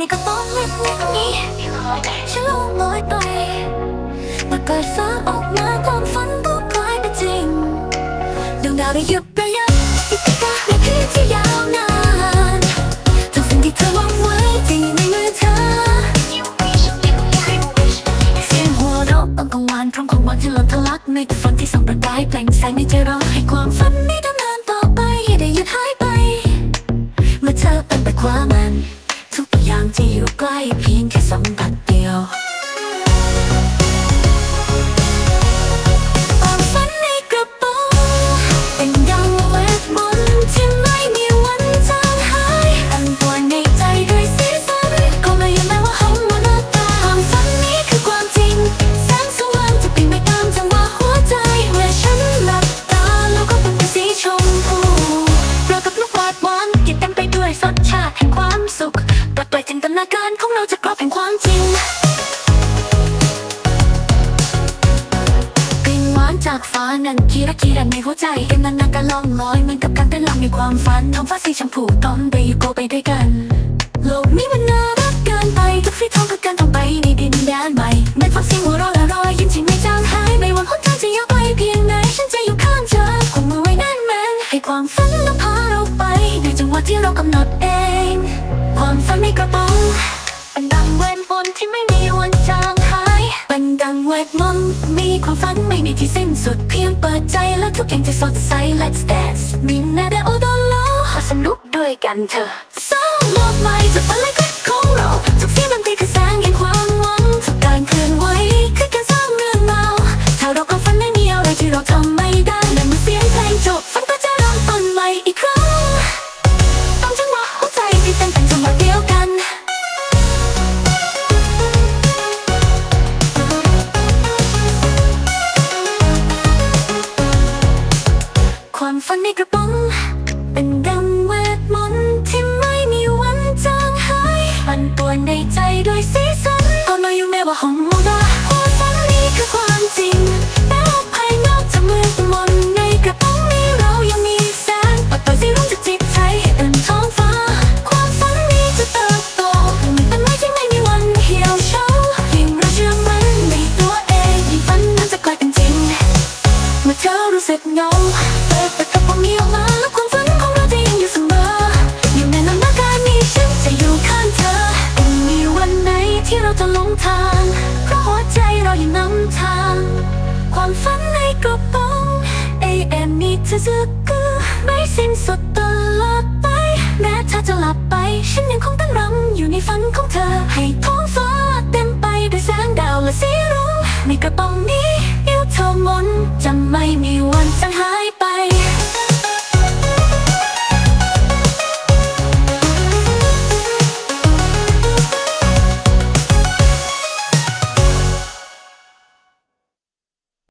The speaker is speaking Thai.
ในกระป๋องเล็กนี้ฉันลงลอยไปเมื่อเกิดฟ้าออกมาความฝันก็กลายเป็นจริงดวงดาวได้หยุดระยับอีกกาในคืนที่ยาวนานทุกสิ่งที่เธอหวังไว้ที่ในมือเธอเสียงหัวเราะตอนกลางวันพร้อมของวันที่หล้นทะลักในฝันที่ส่องประกายแปลงแสงในใจเราให้ความฝัน อยจินตนาการของเราจะกรอบแห่งความจริง กลิ่นหวานจากฟ้านั้นคีระคีระในหัวใจเห็นนานๆการล่องลอยเหมือนกับการเต้นรำในความฝันท้องฟ้าสีชมพูต้องไปอยู่โกไปด้วยกัน โลกนี้มันน่ารักเกินไปทุกฝีท้องคือการท่องไปในดินแดนใหม่ไม่ฟังเสียงหัวเราะและรอยยิ้มที่ไม่จางหายไม่ว่าหนทางจะยาวไปเพียงไหนฉันจะอยู่ข้างเธอคงมือไว้แน่นแม้นให้ความฝันนำพาเราไปในจังหวะที่เรากำหนดเอง ความฝันในกระเป๋าเป็นดังเวทมนต์ที่ไม่มีวันจางหายเป็นดังเวทมนต์มีความฝันไม่มีที่สิ้นสุดเพียงเปิดใจและทุกอย่างจะสดใส Let's dance มีแน่แต่โอโดโลขอสนุกด้วยกันเถอะสร้างโลกใหม่จากฝันเล็กๆของเราทุกเสียงดนตรีคือแสงแห่งความ เมื่อเธอรู้สึกเหงาเปิดประตูพวกนี้ออกมาแล้วความฝันของเราจะยังอยู่เสมอ อยู่ในลำนาการนี้ฉันจะอยู่ข้างเธอไม่มีวันไหนที่เราจะหลงทาง เพราะหัวใจเรายังนำทาง ความฝันในกระป๋อง AM นี้เธอจะคือไม่สิ้นสุดตลอดไป แม้เธอจะหลับไป ฉันยังคงตั้งรำอยู่ในฝันของเธอ ให้ท้องฟ้าเต็มไปด้วยแสงดาวและสีรุ้งในกระป๋องนี้ มนจะไม่มีวันจางหาย